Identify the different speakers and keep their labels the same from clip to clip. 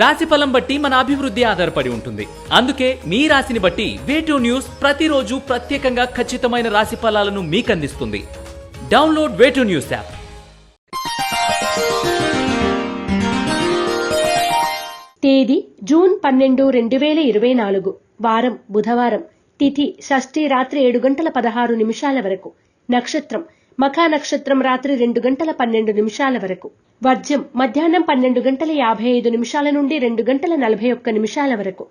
Speaker 1: రాశి ఫలం బట్టి మన అభివృద్ధి ఆధారపడి ఉంటుంది. అందుకే మీ రాశిని బట్టి వేటూ న్యూస్ ప్రతిరోజు ప్రత్యేకంగా ఖచ్చితమైన రాశి ఫలాలను మీకు అందిస్తుంది download way two news app
Speaker 2: తేదీ జూన్ పన్నెండు రెండు వేల ఇరవై నాలుగు. వారం బుధవారం. తిథి షష్ఠి రాత్రి ఏడు గంటల పదహారు నిమిషాల వరకు. నక్షత్రం మఖా నక్షత్రం రాత్రి రెండు గంటల పన్నెండు నిమిషాల వరకు. వర్జ్యం మధ్యాహ్నం పన్నెండు గంటల యాభై ఐదు నిమిషాల నుండి రెండు గంటల నలభై ఒక్క నిమిషాల వరకు.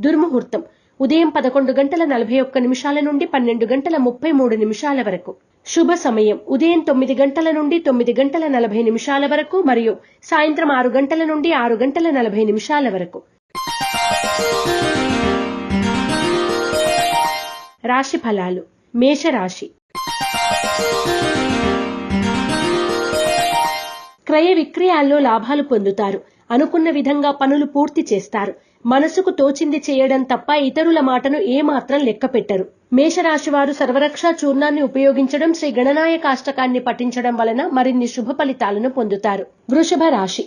Speaker 2: దుర్ముహూర్తం ఉదయం పదకొండు గంటల నలభై ఒక్క నిమిషాల నుండి పన్నెండు గంటల ముప్పై మూడు నిమిషాల వరకు. శుభ సమయం ఉదయం తొమ్మిది గంటల నుండి తొమ్మిది గంటల నలభై నిమిషాల వరకు మరియు సాయంత్రం ఆరు గంటల నుండి ఆరు గంటల నలభై నిమిషాల వరకు. రాశి ఫలాలు మేషరాశి క్రయ విక్రయాల్లో లాభాలు పొందుతారు. అనుకున్న విధంగా పనులు పూర్తి చేస్తారు. మనసుకు తోచింది చేయడం తప్ప ఇతరుల మాటను ఏమాత్రం లెక్క పెట్టరు మేషరాశివారు సర్వరక్షా చూర్ణాన్ని ఉపయోగించడం శ్రీ గణనాయకాష్టకాన్ని పఠించడం వలన మరిన్ని శుభ ఫలితాలను పొందుతారు. వృషభ రాశి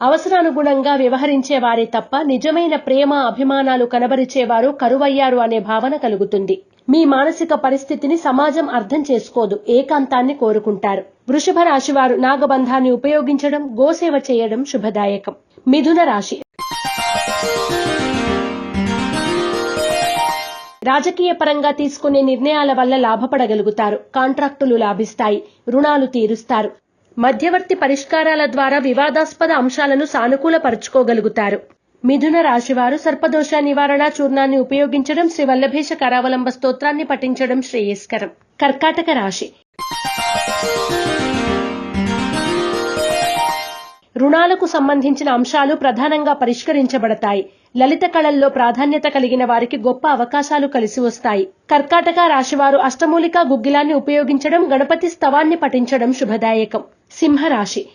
Speaker 2: అవసరానుగుణంగా వ్యవహరించే వారే తప్ప నిజమైన ప్రేమ అభిమానాలు కనబరిచేవారు కరువయ్యారు అనే భావన కలుగుతుంది. మీ మానసిక పరిస్థితిని సమాజం అర్థం చేసుకోదు ఏకాంతాన్ని కోరుకుంటారు. వృషభ రాశి వారు నాగబంధాన్ని ఉపయోగించడం గోసేవ చేయడం శుభదాయకం. మిథున రాశి రాజకీయ పరంగా తీసుకునే నిర్ణయాల వల్ల లాభపడగలుగుతారు. కాంట్రాక్టులు లాభిస్తాయి రుణాలు తీరుస్తారు. మధ్యవర్తి పరిష్కారాల ద్వారా వివాదాస్పద అంశాలను సానుకూలపరుచుకోగలుగుతారు. మిథున రాశివారు సర్పదోష నివారణ చూర్ణాన్ని ఉపయోగించడం శ్రీ వల్లభేష కరావలంబ స్తోత్రాన్ని పఠించడం శ్రేయస్కరం. కర్కాటక రాశి. రుణాలకు సంబంధించిన అంశాలు ప్రధానంగా పరిష్కరించబడతాయి. లలిత కళల్లో ప్రాధాన్యత కలిగిన వారికి గొప్ప అవకాశాలు కలిసి వస్తాయి. కర్కాటక రాశివారు అష్టమూలికా గుగ్గిలాన్ని ఉపయోగించడం గణపతి స్తవాన్ని పఠించడం శుభదాయకం. సింహరాశి.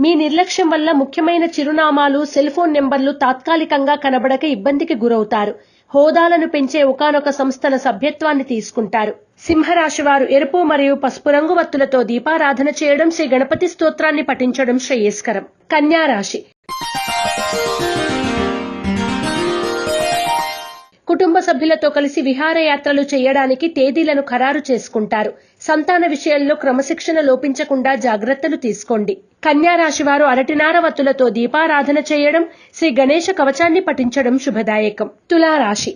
Speaker 2: మీ నిర్లక్ష్యం వల్ల ముఖ్యమైన చిరునామాలు సెల్ ఫోన్ నెంబర్లు తాత్కాలికంగా కనబడక ఇబ్బందికి గురవుతారు. హోదాలను పెంచే ఒకానొక సంస్థల సభ్యత్వాన్ని తీసుకుంటారు. సింహరాశి వారు ఎరుపు మరియు పసుపు రంగు వత్తులతో దీపారాధన చేయడం శ్రీ గణపతి స్తోత్రాన్ని పఠించడం శ్రేయస్కరం. కన్యా సభ్యులతో కలిసి విహారయాత్రలు చేయడానికి తేదీలను ఖరారు చేసుకుంటారు. సంతాన విషయంలో క్రమశిక్షణ లోపించకుండా జాగ్రత్తలు తీసుకోండి. కన్యా రాశి వారు అరటినార వత్తులతో దీపారాధన చేయడం శ్రీ గణేష కవచాన్ని పఠించడం శుభదాయకం. తులారాశి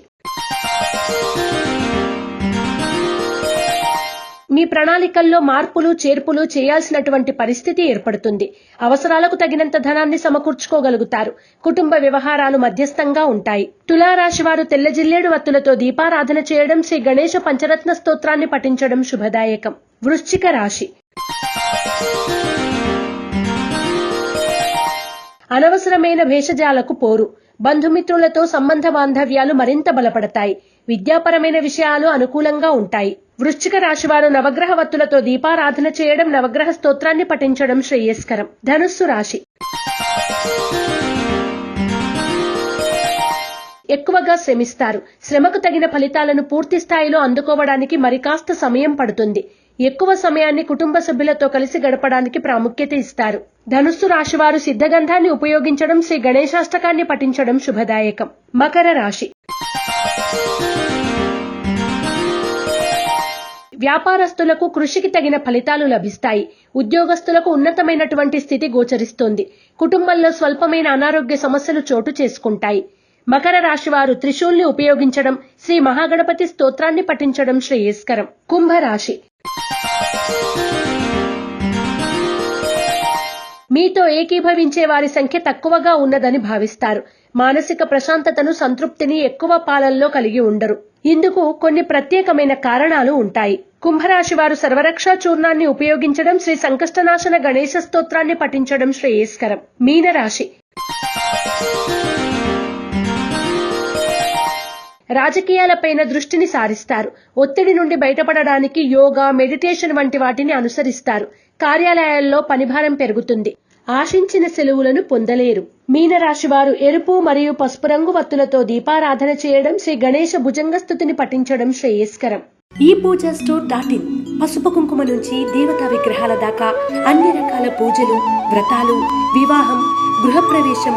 Speaker 2: మీ ప్రణాళికల్లో మార్పులు చేర్పులు చేయాల్సినటువంటి పరిస్థితి ఏర్పడుతుంది. అవసరాలకు తగినంత ధనాన్ని సమకూర్చుకోగలుగుతారు. కుటుంబ వ్యవహారాలు మధ్యస్థంగా ఉంటాయి. తులారాశి వారు తెల్ల జిల్లేడు వత్తులతో దీపారాధన చేయడం శ్రీ గణేష పంచరత్న స్తోత్రాన్ని పఠించడం శుభదాయకం. వృశ్చిక రాశి. అనవసరమైన భేషజాలకు పోరు. బంధుమిత్రులతో సంబంధ బాంధవ్యాలు మరింత బలపడతాయి. విద్యాపరమైన విషయాలు అనుకూలంగా ఉంటాయి. వృశ్చిక రాశివారు నవగ్రహ వత్తులతో దీపారాధన చేయడం నవగ్రహ స్తోత్రాన్ని పఠించడం శ్రేయస్కరం. ధనుస్సు రాశి. ఎక్కువగా శ్రమిస్తారు. శ్రమకు తగిన ఫలితాలను పూర్తి స్థాయిలో అందుకోవడానికి మరి కాస్త సమయం పడుతుంది. ఎక్కువ సమయాన్ని కుటుంబ సభ్యులతో కలిసి గడపడానికి ప్రాముఖ్యత ఇస్తారు. ధనుస్సు రాశివారు సిద్ధగంధాన్ని ఉపయోగించడం శ్రీ గణేశాష్టకాన్ని పఠించడం శుభదాయకం. మకర రాశి. వ్యాపారస్తులకు కృషికి తగిన ఫలితాలు లభిస్తాయి. ఉద్యోగస్తులకు ఉన్నతమైనటువంటి స్థితి గోచరిస్తోంది. కుటుంబంలో స్వల్పమైన అనారోగ్య సమస్యలు చోటు చేసుకుంటాయి. మకర రాశి వారు త్రిశూల్ని ఉపయోగించడం శ్రీ మహాగణపతి స్తోత్రాన్ని పఠించడం శ్రేయస్కరం. కుంభరాశి. మీతో ఏకీభవించే వారి సంఖ్య తక్కువగా ఉన్నదని భావిస్తారు. మానసిక ప్రశాంతతను సంతృప్తిని ఎక్కువ పాలనలో కలిగి ఉండరు. ఇందుకు కొన్ని ప్రత్యేకమైన కారణాలు ఉంటాయి. కుంభరాశి వారు సర్వరక్షా చూర్ణాన్ని ఉపయోగించడం శ్రీ సంకష్టనాశన గణేశ స్తోత్రాన్ని పఠించడం శ్రేయస్కరం. మీనరాశి. రాజకీయాలపైన దృష్టిని సారిస్తారు. ఒత్తిడి నుండి బయటపడడానికి యోగా మెడిటేషన్ వంటి వాటిని అనుసరిస్తారు. కార్యాలయాల్లో పనిభారం పెరుగుతుంది. ఆశించిన సెలవులను పొందలేరు. మీనరాశి వారు ఎరుపు మరియు పసుపు రంగు వత్తులతో దీపారాధన చేయడం శ్రీ గణేశ భుజంగస్థుతిని పఠించడం శ్రేయస్కరం. ఈ పూజ స్టోర్ డాట్ ఇన్. పసుపు కుంకుమ నుంచి దేవతా విగ్రహాల దాకా అన్ని రకాల పూజలు వ్రతాలు వివాహం గృహప్రవేశం